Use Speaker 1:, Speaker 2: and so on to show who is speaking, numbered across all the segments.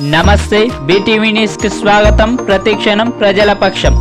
Speaker 1: నమస్తే BTV news స్వాగతం. ప్రతిక్షణం ప్రజల పక్షం.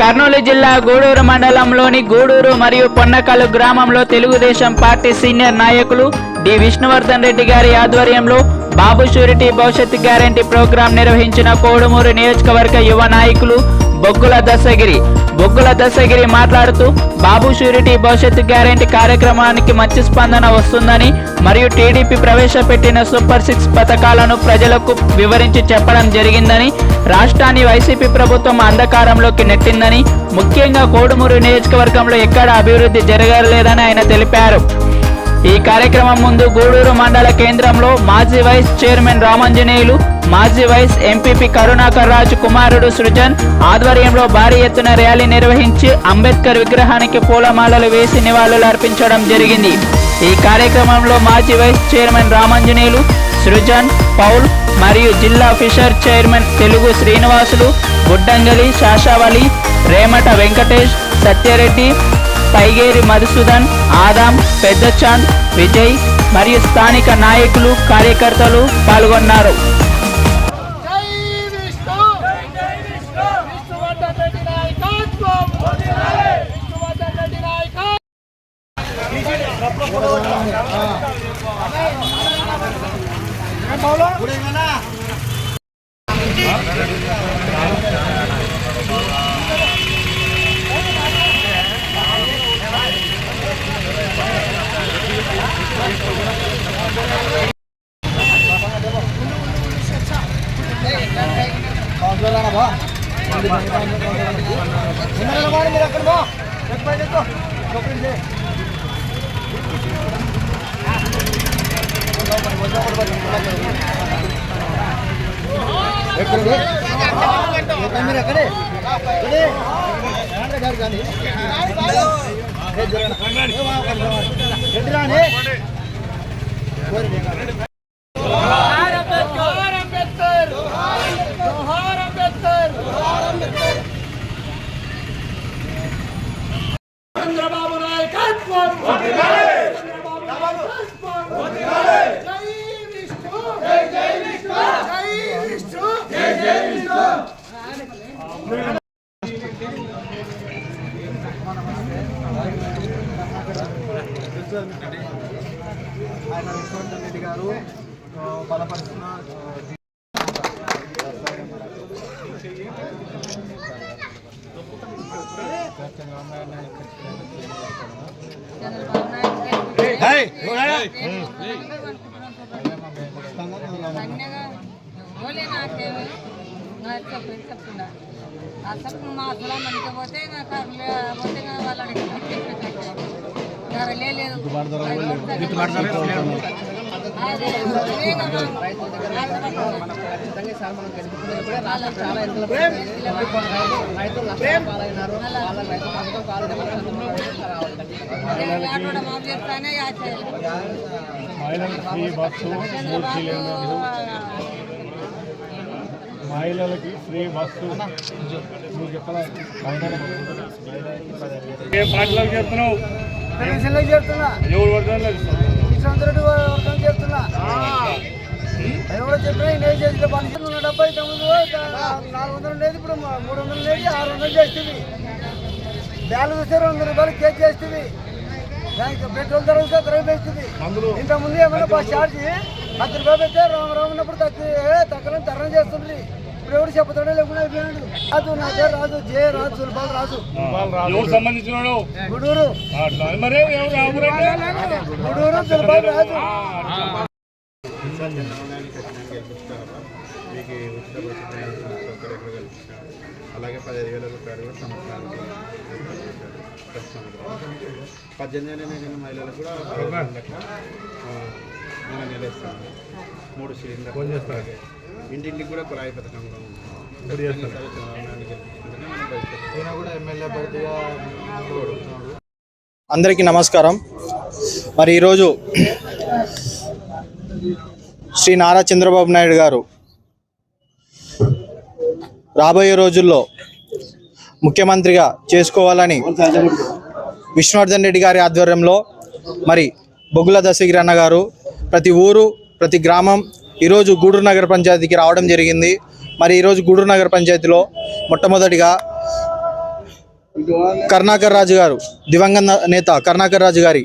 Speaker 1: కర్నూలు జిల్లా గూడూరు మండలంలోని గూడూరు మరియు పొన్నకల్లు గ్రామంలో తెలుగుదేశం పార్టీ సీనియర్ నాయకులు డి. విష్ణువర్ధన్ రెడ్డి గారి ఆధ్వర్యంలో బాబు షూరిటీ భవిష్యత్ గ్యారంటీ ప్రోగ్రాం నిర్వహించిన కోడుమూరు నియోజకవర్గ యువ నాయకులు బొగ్గుల దశగిరి బొగ్గుల దశగిరి మాట్లాడుతూ బాబు షూరిటీ భవిష్యత్తు గ్యారెంటీ కార్యక్రమానికి మంచి స్పందన వస్తుందని మరియు టీడీపీ ప్రవేశపెట్టిన సూపర్ సిక్స్ పథకాలను ప్రజలకు వివరించి చెప్పడం జరిగిందని రాష్ట్రాన్ని వైసీపీ ప్రభుత్వం అంధకారంలోకి నెట్టిందని ముఖ్యంగా కోడుమూరు నియోజకవర్గంలో ఎక్కడ అభివృద్ధి జరగలేదని ఆయన తెలిపారు. ఈ కార్యక్రమం ముందు గూడూరు మండల కేంద్రంలో మాజీ వైస్ చైర్మన్ రామంజనేయులు మాజీ వైస్ ఎంపీపీ కరుణాకర్ రాజు కుమారుడు సృజన్ ఆధ్వర్యంలో భారీ ఎత్తున ర్యాలీ నిర్వహించి అంబేద్కర్ విగ్రహానికి పూలమాలలు వేసి నివాళులు అర్పించడం జరిగింది. ఈ కార్యక్రమంలో మాజీ vice chairman Ramanjaneyulu Srujan Paul మరియు జిల్లా ఫిషర్ చైర్మన్ తెలుగు శ్రీనివాసులు గుడ్డంగలి శాషావళి రేమట వెంకటేష్ సత్యారెడ్డి పైగేరి మధుసూదన్ ఆదాం పెద్దచాంద్ విజయ్ మరియు స్థానిక నాయకులు కార్యకర్తలు పాల్గొన్నారు
Speaker 2: జై విష్ణు జై విష్ణు విష్ణువర్ధన్ రెడ్డి నాయకత్వం విష్ణువర్ధన్ రెడ్డి నాయకత్వం జోహార్ అంబేద్కర్ జోహార్ అంబేద్కర్ చంద్రబాబు నాయకత్వం చంద్రబాబు నాయకత్వం జై విష్ణు జై జై విష్ణు జై విష్ణు జై జై విష్ణు
Speaker 3: ఆయన విశ్వనాథన్ రెడ్డి గారు బలపరుస్తున్న
Speaker 4: చెప్తున్నా అసలు మా అసలు మనకి పోతే పోతే వాళ్ళని ధర లేదు. అదే. అదే. కదా. ఆటోడ మాకు చెప్తానే యాచేయాలి
Speaker 5: మహిళలకు ఫ్రీ బస్సు మూడు మహిళలకి ఫ్రీ బస్సు. ఏ పార్టీలకు చెప్తున్నావు
Speaker 2: పెన్షన్లకు చేస్తున్నా
Speaker 5: ఎవరు పడుతున్నారు
Speaker 2: విశ్వనాథరెడ్డి వర్గం చేస్తున్నా అది కూడా చెప్పినా నేను చేసిన పెన్షన్ ఉన్న డెబ్బై తొమ్మిది నాలుగు వందలు ఉండేది ఇప్పుడు మూడు వందలు ఉండేది ఆరు వందలు చేస్తుంది బ్యాలు చూస్తే రెండు వందల రూపాయలు కేక్ చేస్తుంది దానికి పెట్రోల్ ధర చూస్తే ధర వేస్తుంది ఇంత ముందు ఏమైనా బస్ ఛార్జ్? పది రూపాయలు పెడితే రామ రామ ఉన్నప్పుడు తక్కువ తక్కువ ధరణ చేస్తుంది ఇప్పుడు ఎవరు చెప్పుతాడో లేకుండా అయిపోయాడు రాజు నా పేరు రాజు. జే రాజు రాజు.
Speaker 5: ఎవరు సంబంధించిన
Speaker 2: గుడూరు. గుడూరు రాజు
Speaker 6: మీకు ఉచిత బస్సు ప్రయాణ సౌకర్యాలు కల్పించారు అలాగే పదిహేను వేల రూపాయలు కూడా సంవత్సరానికి ప్రస్తుతం పద్దెనిమిది నిండిన మహిళలకు కూడా మూడు సిలిండర్ ఇంటింటికి కూడా పథకంలో
Speaker 7: అందరికీ నమస్కారం. మరి ఈరోజు శ్రీ నారా చంద్రబాబు నాయుడు గారు రాబోయే రోజుల్లో ముఖ్యమంత్రిగా చేసుకోవాలని విష్ణువర్ధన్ రెడ్డి గారి ఆధ్వర్యంలో మరి బొగ్గుల దశగిరి అన్న గారు ప్రతి ఊరు ప్రతి గ్రామం ఈరోజు గూడూరు నగర పంచాయతీకి రావడం జరిగింది. మరి ఈరోజు గూడూరు నగర పంచాయతీలో మొట్టమొదటిగా కర్ణాకర్ రాజు గారు దివంగత నేత కర్ణాకర్ రాజు గారి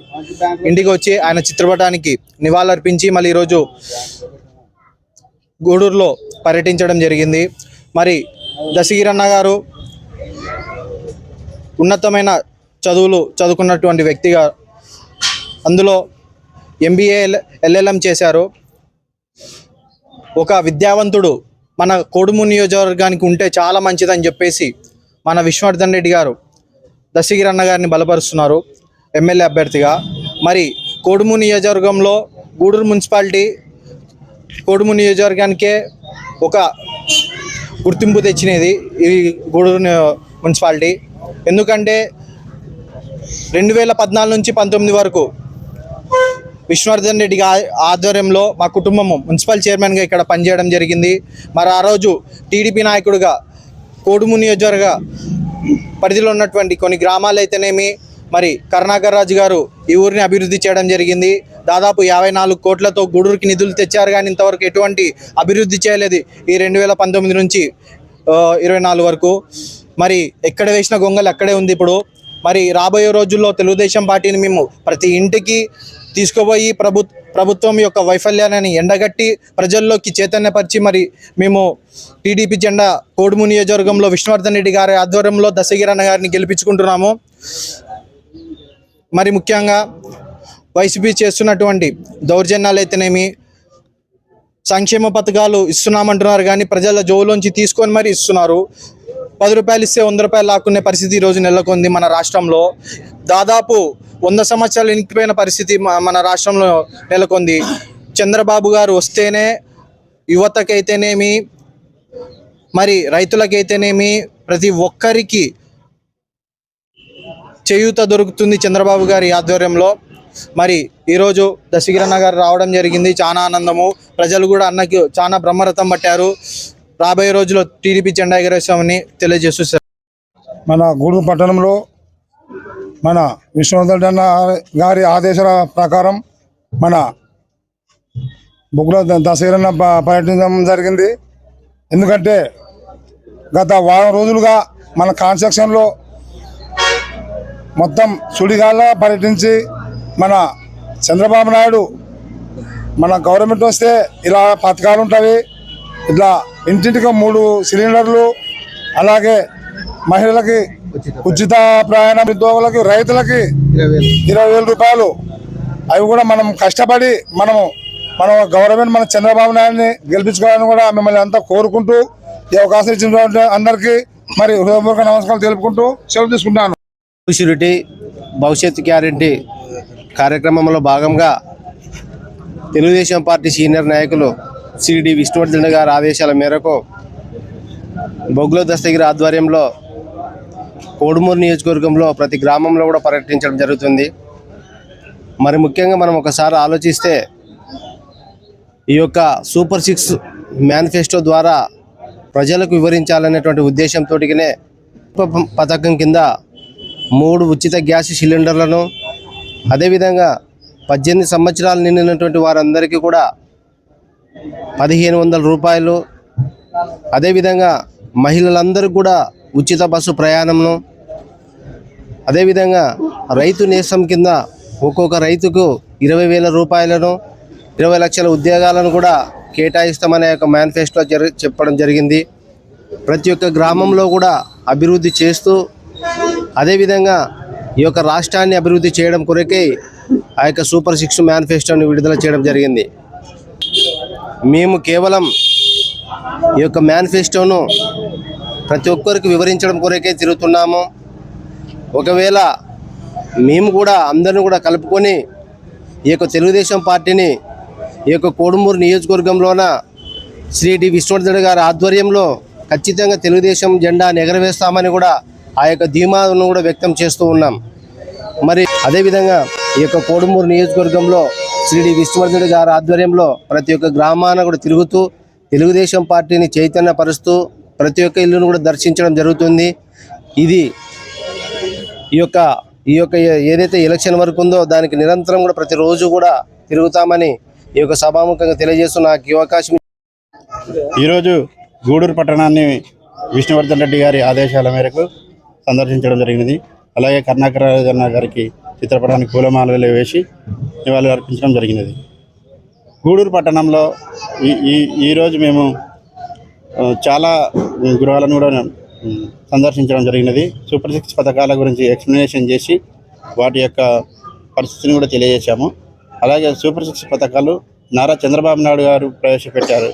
Speaker 7: ఇంటికి వచ్చి ఆయన చిత్రపటానికి నివాళులర్పించి మళ్ళీ ఈరోజు గూడూరులో పర్యటించడం జరిగింది. మరి దశగిరన్న గారు ఉన్నతమైన చదువులు చదువుకున్నటువంటి వ్యక్తిగా అందులో ఎంబీఏ ఎల్ఎల్ఎం చేశారు. ఒక విద్యావంతుడు మన కొడుము నియోజకవర్గానికి ఉంటే చాలా మంచిదని చెప్పేసి మన విశ్వవర్ధన్ రెడ్డి గారు దశగిరి అన్న గారిని బలపరుస్తున్నారు ఎమ్మెల్యే అభ్యర్థిగా. మరి కోడుము నియోజకవర్గంలో గూడూరు మున్సిపాలిటీ కోడుము నియోజకవర్గానికే ఒక గుర్తింపు తెచ్చినది ఈ గూడూరు మున్సిపాలిటీ. ఎందుకంటే రెండు వేల పద్నాలుగు నుంచి పంతొమ్మిది వరకు విష్ణువర్ధన్ రెడ్డి ఆధ్వర్యంలో మా కుటుంబము మున్సిపల్ చైర్మన్గా ఇక్కడ పనిచేయడం జరిగింది. మరి ఆ రోజు టీడీపీ నాయకుడిగా కోడుము నియోజకవర్గ పరిధిలో ఉన్నటువంటి కొన్ని గ్రామాలు అయితేనేమి మరి కరుణాకర్ రాజు గారు ఈ ఊరిని అభివృద్ధి చేయడం జరిగింది. దాదాపు యాభై నాలుగు కోట్లతో గూడూరుకి నిధులు తెచ్చారు కానీ ఇంతవరకు ఎటువంటి అభివృద్ధి చేయలేదు ఈ రెండు వేల పంతొమ్మిది నుంచి ఇరవై నాలుగు వరకు. మరి ఎక్కడ వేసిన గొంగలు అక్కడే ఉంది ఇప్పుడు. మరి రాబోయే రోజుల్లో తెలుగుదేశం పార్టీని మేము ప్రతి ఇంటికి తీసుకుపోయి ప్రభు ప్రభుత్వం యొక్క వైఫల్యాన్ని ఎండగట్టి ప్రజల్లోకి చైతన్యపరిచి మరి మేము టీడీపీ జెండా కోడుము నియోజకవర్గంలో విష్ణువర్ధన్ రెడ్డి గారి ఆధ్వర్యంలో దశగిరన్న గారిని గెలిపించుకుంటున్నాము. మరి ముఖ్యంగా వైసీపీ చేస్తున్నటువంటి దౌర్జన్యాలు అయితేనేమి సంక్షేమ పథకాలు ఇస్తున్నామంటున్నారు కానీ ప్రజల జోలోంచి తీసుకొని మరి ఇస్తున్నారు. పది రూపాయలు ఇస్తే వంద రూపాయలు లాక్కునే పరిస్థితి ఈరోజు నెలకొంది మన రాష్ట్రంలో. దాదాపు వంద సంవత్సరాలు ఎనికిపోయిన పరిస్థితి మన రాష్ట్రంలో నెలకొంది. చంద్రబాబు గారు వస్తేనే యువతకైతేనేమి మరి రైతులకైతేనేమి ప్రతి ఒక్కరికి చేయూత దొరుకుతుంది చంద్రబాబు గారి ఆధ్వర్యంలో. మరి ఈరోజు దశగిరన్న గారు రావడం జరిగింది. చాలా ఆనందము. ప్రజలు కూడా అన్నకి చాలా బ్రహ్మరథం పట్టారు. రాబోయే రోజుల్లో టీడీపీ జెండా ఎగరేస్తామని తెలియజేస్తూ సార్.
Speaker 8: మన గూడూరు పట్టణంలో మన విశ్వనాథ్ అన్న గారి ఆదేశాల ప్రకారం మన బుగ్గుల దశరన్న పర్యటించడం జరిగింది. ఎందుకంటే గత వారం రోజులుగా మన కాన్స్ట్రక్షన్లో మొత్తం సుడిగాల పర్యటించి మన చంద్రబాబు నాయుడు మన గవర్నమెంట్ వస్తే ఇలా పథకాలు ఉంటాయి. ఇట్లా ఇంటింటికి మూడు సిలిండర్లు అలాగే మహిళలకి ఉచిత ప్రయాణ ఉద్యోగులకి రైతులకి ఇరవై వేల రూపాయలు. అవి కూడా మనం కష్టపడి మనము మన గవర్నమెంట్ మన చంద్రబాబు నాయుడిని గెలిపించుకోవాలని కూడా మిమ్మల్ని అంతా కోరుకుంటూ ఈ అవకాశం ఇచ్చిన అందరికీ మరి హృదయపూర్వక నమస్కారాలు తెలుపుకుంటూ సెలవు తీసుకుంటాను
Speaker 9: షూరిటీ భవిష్యత్ గ్యారంటీ కార్యక్రమంలో భాగంగా తెలుగుదేశం పార్టీ సీనియర్ నాయకులు సిడి విష్ణువర్ధన్ గారి ఆదేశాల మేరకు బొగ్గుల దస్తగిరి ఆధ్వర్యంలో కోడుమూరు నియోజకవర్గంలో ప్రతి గ్రామంలో కూడా పర్యటించడం జరుగుతుంది. మరి ముఖ్యంగా మనం ఒకసారి ఆలోచిస్తే ఈ యొక్క సూపర్ సిక్స్ మేనిఫెస్టో ద్వారా ప్రజలకు వివరించాలనేటువంటి ఉద్దేశంతోటిగానే పథకం కింద మూడు ఉచిత గ్యాస్ సిలిండర్లను అదేవిధంగా పద్దెనిమిది సంవత్సరాలు నిండినటువంటి వారందరికీ కూడా పదిహేను వందల రూపాయలు. అదేవిధంగా మహిళలందరూ కూడా ఉచిత బస్సు ప్రయాణంను. అదేవిధంగా రైతు నేసం కింద ఒక్కొక్క రైతుకు ఇరవై వేల రూపాయలను ఇరవై లక్షల ఉద్యోగాలను కూడా కేటాయిస్తామనే ఒక మేనిఫెస్టో జరి చెప్పడం జరిగింది. ప్రతి ఒక్క గ్రామంలో కూడా అభివృద్ధి చేస్తూ అదేవిధంగా ఈ యొక్క రాష్ట్రాన్ని అభివృద్ధి చేయడం కొరకే ఆ యొక్క సూపర్ సిక్స్ మేనిఫెస్టోని విడుదల చేయడం జరిగింది. మేము కేవలం ఈ యొక్క మేనిఫెస్టోను ప్రతి ఒక్కరికి వివరించడం కొరకే తిరుగుతున్నాము. ఒకవేళ మేము కూడా అందరిని కూడా కలుపుకొని ఈ యొక్క తెలుగుదేశం పార్టీని ఈ యొక్క కోడుమూరు నియోజకవర్గంలోన శ్రీ డి విష్ణువర్ధన్ గారి ఆధ్వర్యంలో ఖచ్చితంగా తెలుగుదేశం జెండాను ఎగరవేస్తామని కూడా ఆ యొక్క ధీమాను కూడా వ్యక్తం చేస్తూ ఉన్నాం. మరి అదేవిధంగా ఈ యొక్క కోడుమూరు నియోజకవర్గంలో శ్రీ డి గారి ఆధ్వర్యంలో ప్రతి ఒక్క గ్రామాన కూడా తిరుగుతూ తెలుగుదేశం పార్టీని చైతన్యపరుస్తూ ప్రతి ఒక్క ఇల్లును కూడా దర్శించడం జరుగుతుంది. ఇది ఈ యొక్క ఈ యొక్క ఏదైతే ఎలక్షన్ వరకు ఉందో దానికి నిరంతరం కూడా ప్రతిరోజు కూడా తిరుగుతామని ఈ యొక్క సభాముఖంగా తెలియజేస్తూ నాకు ఈ అవకాశం
Speaker 6: ఈరోజు గూడూరు పట్టణాన్ని విష్ణువర్ధన్ రెడ్డి గారి ఆదేశాల మేరకు సందర్శించడం జరిగినది. అలాగే కర్ణాకర రాజన్న గారికి చిత్రపటానికి పూలమాలలు వేసి నివాళులు అర్పించడం జరిగినది. గూడూరు పట్టణంలో ఈ ఈ ఈరోజు మేము చాలా గృహాలను కూడా సందర్శించడం జరిగినది. సూపర్ సిక్స్ పథకాల గురించి ఎక్స్ప్లెనేషన్ చేసి వాటి యొక్క పరిస్థితిని కూడా తెలియజేశాము. అలాగే సూపర్ సిక్స్ పథకాలు నారా చంద్రబాబు నాయుడు గారు ప్రవేశపెట్టారు.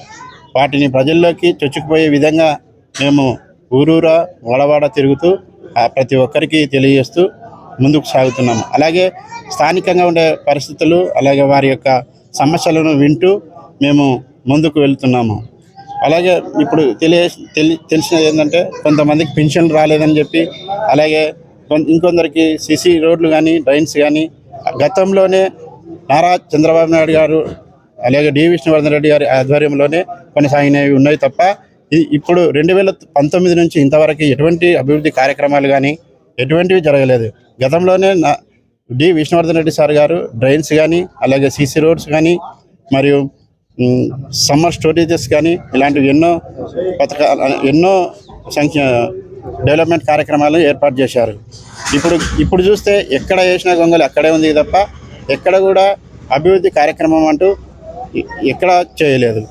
Speaker 6: వాటిని ప్రజల్లోకి చొచ్చుకుపోయే విధంగా మేము ఊరూరా వాడవాడ తిరుగుతూ ప్రతి ఒక్కరికి తెలియజేస్తూ ముందుకు సాగుతున్నాము అలాగే స్థానికంగా ఉండే పరిస్థితులు అలాగే వారి యొక్క సమస్యలను వింటూ మేము ముందుకు వెళ్తున్నాము. అలాగే ఇప్పుడు తెలియ తెలి తెలిసినది ఏంటంటే కొంతమందికి పెన్షన్ రాలేదని చెప్పి అలాగే ఇంకొందరికి సిసి రోడ్లు కానీ డ్రైన్స్ కానీ గతంలోనే నారా చంద్రబాబు నాయుడు గారు అలాగే డి విష్ణువర్ధన్ రెడ్డి గారి ఆధ్వర్యంలోనే కొనసాగినవి ఉన్నాయి తప్ప ఇప్పుడు రెండు వేల పంతొమ్మిది నుంచి ఇంతవరకు ఎటువంటి అభివృద్ధి కార్యక్రమాలు కానీ ఎటువంటివి జరగలేదు. గతంలోనే నా డి. విష్ణువర్ధన్ రెడ్డి సార్ గారు డ్రైన్స్ కానీ అలాగే సీసీ రోడ్స్ కానీ మరియు సమ్మర్ స్టోరేజెస్ కానీ ఇలాంటివి ఎన్నో పథకాలు ఎన్నో సంఖ్య డెవలప్మెంట్ కార్యక్రమాలు ఏర్పాటు చేశారు. ఇప్పుడు ఇప్పుడు చూస్తే ఎక్కడ వేసిన గొంగలు అక్కడే ఉంది తప్ప ఎక్కడ కూడా అభివృద్ధి కార్యక్రమం అంటూ ఎక్కడ చేయలేదు.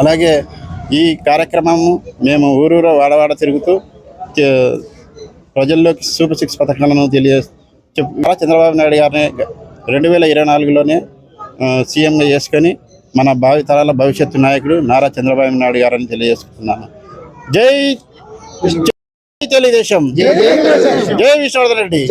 Speaker 6: అలాగే ఈ కార్యక్రమము మేము ఊరూరు వాడవాడ తిరుగుతూ ప్రజల్లోకి సూపర్ సిక్స్ పథకాలను తెలియ చంద్రబాబు నాయుడు గారిని రెండు వేల ఇరవై నాలుగులోనే సీఎంగా చేసుకొని మన భావితరాల భవిష్యత్తు నాయకుడు నారా చంద్రబాబు నాయుడు గారని తెలియజేసుకుంటున్నాను. జై జై తెలుగుదేశం. జై విష్ణువర్ధన్ రెడ్డి.